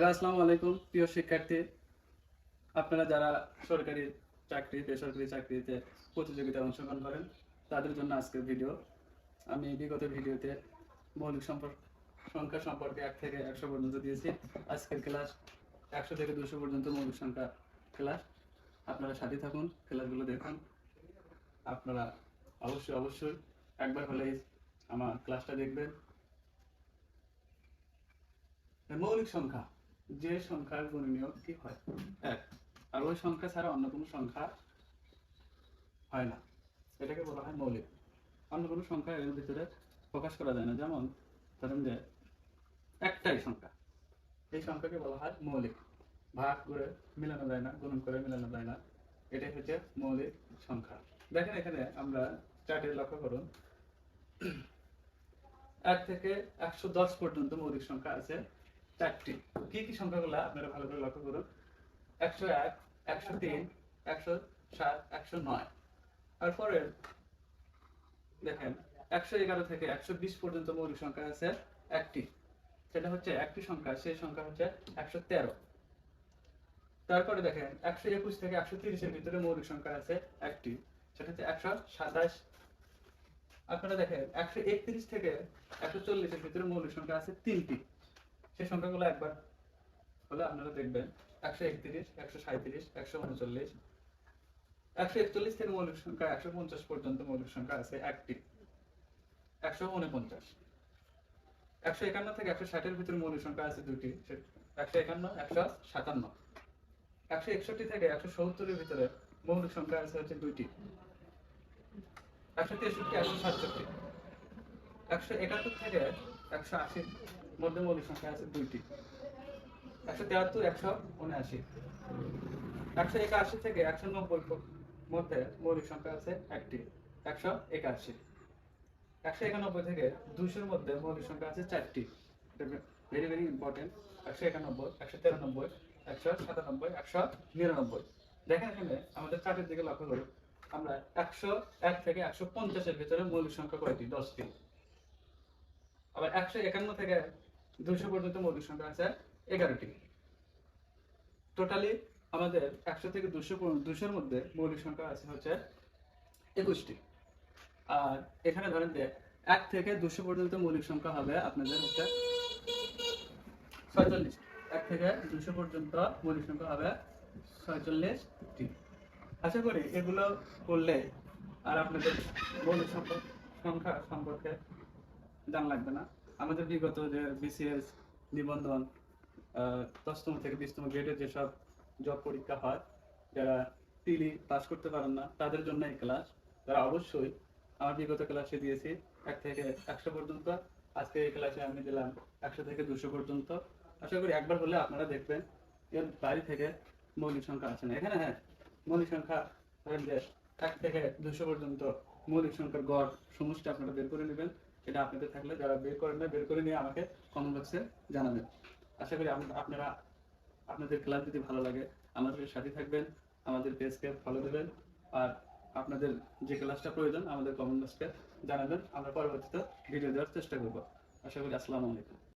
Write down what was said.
Hello, আসসালামু আলাইকুম, প্রিয় শিক্ষার্থী। আপনারা যারা সরকারি চাকরি, বেসরকারি চাকরিতে প্রতিযোগিতায় অংশগ্রহণ করেন, তাদের জন্য আজকের ভিডিও আমি বিগত ভিডিওতে মৌলিক সম্পর্ক, সংখ্যা সম্পর্কে এক থেকে একশো পর্যন্ত দিয়েছি। আজকের ক্লাস একশো থেকে দুশো পর্যন্ত মৌলিক সংখ্যা ক্লাস আপনারা সাথে থাকুন ক্লাসগুলো দেখুন। আপনারা অবশ্যই অবশ্যই একবার হলেই আমার ক্লাসটা দেখবেন। মৌলিক সংখ্যা। যে সংখ্যার গুণনীয় কি হয়? এক। আর ওই সংখ্যা ছাড়া অন্য কোনো সংখ্যা হয় না। এটাকে বলা হয় মৌলিক। অন্য কোনো সংখ্যা এর ভিতরে প্রকাশ করা যায় না। যেমন ধরেন যে একটাই সংখ্যা। এই সংখ্যাকে বলা হয় মৌলিক। ভাগ করে মিলানো যায় না, গুণন করে মিলানো যায় না। এটাই হচ্ছে মৌলিক সংখ্যা। দেখেন এখানে আমরা চার্টে লক্ষ্য করুন। এক থেকে একশো দশ পর্যন্ত মৌলিক সংখ্যা আছে। চারটি। কি কি সংখ্যাগুলো আপনারা ভালো করে লক্ষ্য করুন? একশো এক, একশো তিন, একশো সাত, একশো নয়। তারপরে দেখেন, একশো এগারো থেকে একশো বিশ পর্যন্ত মৌলিক সংখ্যা আছে একটি। সেটা হচ্ছে একটি সংখ্যা, সেই সংখ্যা হচ্ছে একশো তেরো। তারপরে দেখেন, একশো একুশ থেকে একশো তিরিশের ভিতরে মৌলিক সংখ্যা আছে একটি। সেটা হচ্ছে একশো সাতাশ। আপনারা দেখেন, একশো একত্রিশ থেকে একশো চল্লিশের ভিতরে মৌলিক সংখ্যা আছে তিনটি। সেই সংখ্যাগুলো একবার হলে আপনারা দেখবেন। একশো একত্রিশ, একশো সাঁত্রিশ একশো উনচল্লিশ। একশো একচল্লিশ থেকে মৌলিক সংখ্যা একশো পঞ্চাশ পর্যন্ত মৌলিক সংখ্যা আছে একটি। একশো উনপঞ্চাশ। একশো একান্ন থেকে একশো ষাটের ভিতরে মৌলিক সংখ্যা আছে দুটি। একশো একান্ন, একশো সাতান্ন। একশো একষট্টি থেকে একশো সত্তরের ভিতরে মৌলিক সংখ্যা আছে হচ্ছে দুইটি। একশো তেষট্টি, একশো সাতষট্টি। একশো একাত্তর থেকে একশো আশির মধ্যে মৌলিক সংখ্যা আছে দুইটি। একশো তেহাত্তর, একশো উনআশি। একশো একাশি থেকে একশো নব্বই মধ্যে মৌলিক সংখ্যা আছে একটি। একশো একাশি। একশো একানব্বই থেকে দুশোর মধ্যে মৌলিক সংখ্যা আছে চারটি। ভেরি ভেরি ইম্পর্টেন্ট একশো একানব্বই, একশো তিরানব্বই, একশো সাতানব্বই, একশো নিরানব্বই। দেখেন এখানে আমাদের চার্টের দিকে লক্ষ্য করুন। আমরা একশো এক থেকে একশো পঞ্চাশের ভিতরে মৌলিক সংখ্যা কয়টি? দশটি। আবার একশো একান্ন থেকে দুশো পর্যন্ত মৌলিক সংখ্যা আছে এগারোটি। টোটালি আমাদের একশো থেকে দুশো দুশোর মধ্যে মৌলিক সংখ্যা আছে হচ্ছে একুশটি। আর এখানে ধরেন যে এক থেকে দুশো পর্যন্ত মৌলিক সংখ্যা হবে আপনাদের হচ্ছে ছয়চল্লিশ। এক থেকে দুশো পর্যন্ত মৌলিক সংখ্যা হবে ছয়চল্লিশটি। আশা করি এগুলো করলে আর আপনাদের মৌলিক সম্পর্ক সংখ্যা সম্পর্কে জানা লাগবে না। আমাদের বিগত যে বিসিএস নিবন্ধন দশতম থেকে বিশতম গ্রেডের যেসব জব পরীক্ষা হয়, যারা টিলি পাস করতে পারেন না, তাদের জন্য এই ক্লাস তারা অবশ্যই আমার বিগত ক্লাসে দিয়েছি, এক থেকে একশো পর্যন্ত। আজকে এই ক্লাসে আমি দিলাম একশো থেকে দুশো পর্যন্ত। আশা করি একবার হলে আপনারা দেখবেন এর বাড়ি থেকে মৌলিক সংখ্যা আছে না। এখানে হ্যাঁ মৌলিক সংখ্যা ধরেন যে এক থেকে দুশো পর্যন্ত মৌলিক সংখ্যার গড় সমষ্টি আপনারা বের করে নেবেন। এটা আপনাদের থাকলে যারা বের করেন না, বের করে নিয়ে আমাকে কমেন্ট বক্সে জানাবেন। আশা করি আপনারা, আপনাদের ক্লাস যদি ভালো লাগে। আমাদের সাথে থাকবেন, আমাদের পেজকে ফলো দেবেন, আর আপনাদের যে ক্লাসটা প্রয়োজন, আমাদের কমেন্ট বক্সে জানাবেন। আমরা পরবর্তীতে ভিডিও দেওয়ার চেষ্টা করব। আশা করি, আসসালামু আলাইকুম।